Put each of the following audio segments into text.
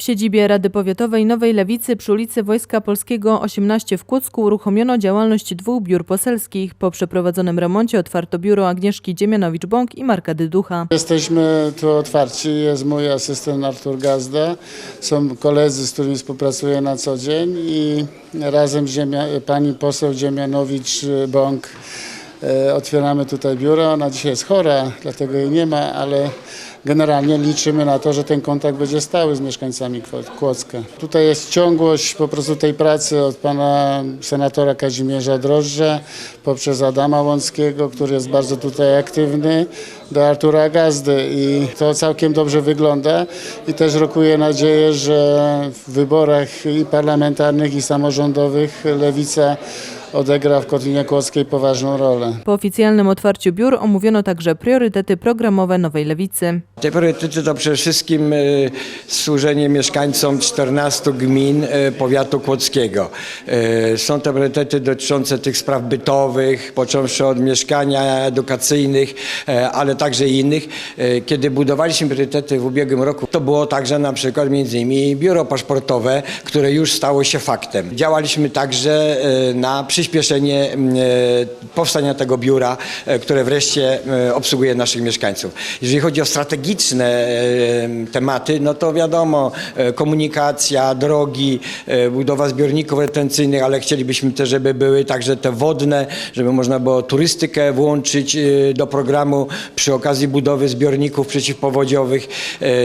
W siedzibie Rady Powiatowej Nowej Lewicy przy ulicy Wojska Polskiego 18 w Kłodzku uruchomiono działalność dwóch biur poselskich. Po przeprowadzonym remoncie otwarto biuro Agnieszki Dziemianowicz-Bąk i Marka Dyducha. Jesteśmy tu otwarci, jest mój asystent Artur Gazda, są koledzy, z którymi współpracuję na co dzień i razem Ziemia, pani poseł Dziemianowicz-Bąk otwieramy tutaj biuro. Ona dzisiaj jest chora, dlatego jej nie ma, ale generalnie liczymy na to, że ten kontakt będzie stały z mieszkańcami Kłodzka. Tutaj jest ciągłość po prostu tej pracy od pana senatora Kazimierza Drożdża poprzez Adama Łąckiego, który jest bardzo tutaj aktywny, do Artura Gazdy i to całkiem dobrze wygląda i też rokuje nadzieję, że w wyborach i parlamentarnych i samorządowych Lewica odegra w Kotlinie Kłodzkiej poważną rolę. Po oficjalnym otwarciu biur omówiono także priorytety programowe Nowej Lewicy. Te priorytety to przede wszystkim e, służenie mieszkańcom 14 gmin e, powiatu kłodzkiego. E, Są to priorytety dotyczące tych spraw bytowych, począwszy od mieszkania edukacyjnych, ale także innych. Kiedy budowaliśmy priorytety w ubiegłym roku, to było także na przykład między innymi biuro paszportowe, które już stało się faktem. Działaliśmy także na przyspieszenie m, e, powstania tego biura, e, które wreszcie e, obsługuje naszych mieszkańców. Jeżeli chodzi o strategiczne tematy, no to wiadomo, komunikacja, drogi, budowa zbiorników retencyjnych, ale chcielibyśmy też, żeby były także te wodne, żeby można było turystykę włączyć do programu przy okazji budowy zbiorników przeciwpowodziowych.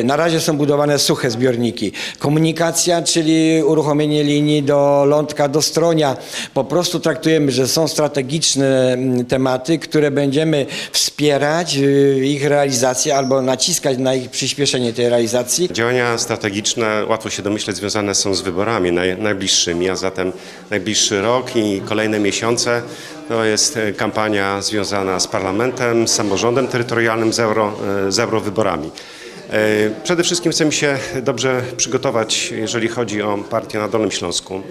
Na razie są budowane suche zbiorniki. Komunikacja, czyli uruchomienie linii do Lądka, do Stronia. Po prostu traktujemy, że są strategiczne mm, tematy, które będziemy wspierać y, ich realizację albo naciskać na ich przyspieszenie tej realizacji. Działania strategiczne, łatwo się domyśleć, związane są z wyborami naj, najbliższymi, a zatem najbliższy rok i kolejne miesiące to jest e, kampania związana z parlamentem, z samorządem terytorialnym, z, euro, e, z eurowyborami. E, Przede wszystkim chcemy się dobrze przygotować, jeżeli chodzi o partię na Dolnym Śląsku.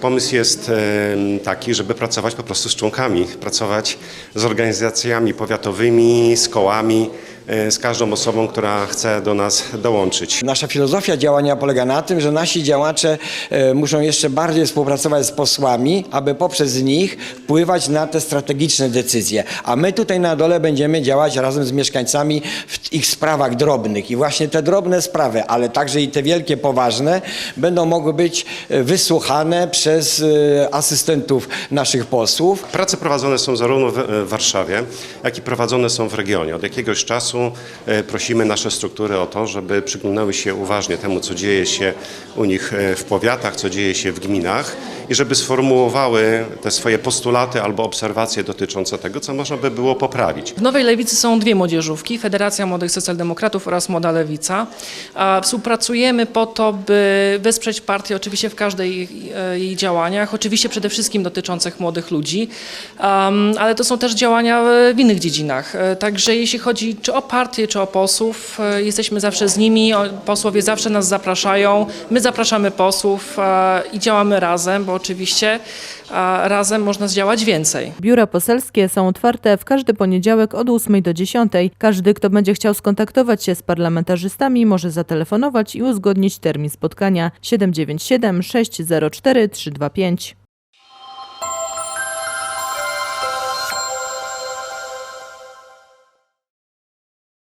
Pomysł jest e, taki, żeby pracować po prostu z członkami, pracować z organizacjami powiatowymi, z kołami, z każdą osobą, która chce do nas dołączyć. Nasza filozofia działania polega na tym, że nasi działacze e, muszą jeszcze bardziej współpracować z posłami, aby poprzez nich wpływać na te strategiczne decyzje. A my tutaj na dole będziemy działać razem z mieszkańcami w ich sprawach drobnych. I właśnie te drobne sprawy, ale także i te wielkie, poważne, będą mogły być e, wysłuchane przez e, asystentów naszych posłów. Prace prowadzone są zarówno w Warszawie, jak i prowadzone są w regionie. Od jakiegoś czasu e, prosimy nasze struktury o to, żeby przyglądały się uważnie temu, co dzieje się u nich e, w powiatach, co dzieje się w gminach i żeby sformułowały te swoje postulaty albo obserwacje dotyczące tego, co można by było poprawić. W Nowej Lewicy są dwie młodzieżówki, Federacja Młodych Socjaldemokratów oraz Młoda Lewica. Współpracujemy po to, by wesprzeć partię oczywiście w każdej jej- e, jej działaniach, oczywiście przede wszystkim dotyczących młodych ludzi, ale to są też działania w innych dziedzinach. Także jeśli chodzi czy o partię, czy o posłów, e, jesteśmy zawsze z nimi, posłowie zawsze nas zapraszają, my zapraszamy posłów e, i działamy razem, bo oczywiście e, razem można zdziałać więcej. Biura poselskie są otwarte w każdy poniedziałek od 8 do 10. Każdy, kto będzie chciał skontaktować się z parlamentarzystami, może zatelefonować i uzgodnić termin spotkania 797 604 325.